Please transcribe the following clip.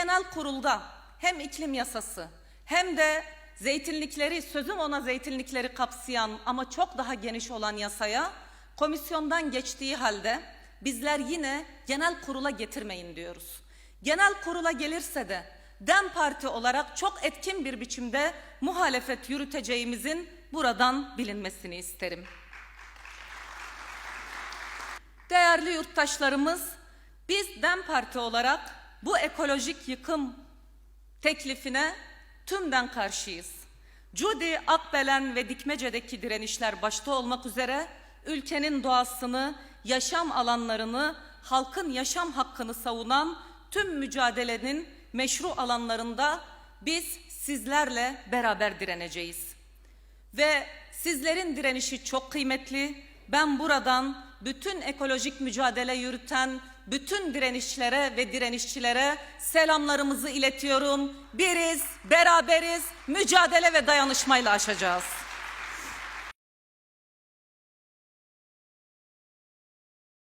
Genel kurulda hem iklim yasası hem de zeytinlikleri, sözüm ona zeytinlikleri kapsayan ama çok daha geniş olan yasaya komisyondan geçtiği halde bizler yine genel kurula getirmeyin diyoruz. Genel kurula gelirse de DEM Parti olarak çok etkin bir biçimde muhalefet yürüteceğimizin buradan bilinmesini isterim. Değerli yurttaşlarımız, biz DEM Parti olarak bu ekolojik yıkım teklifine tümden karşıyız. Cudi, Akbelen ve Dikmece'deki direnişler başta olmak üzere ülkenin doğasını, yaşam alanlarını, halkın yaşam hakkını savunan tüm mücadelenin meşru alanlarında biz sizlerle beraber direneceğiz. Ve sizlerin direnişi çok kıymetli. Ben buradan bütün ekolojik mücadele yürüten bütün direnişlere ve direnişçilere selamlarımızı iletiyorum. Biriz, beraberiz, mücadele ve dayanışmayla aşacağız.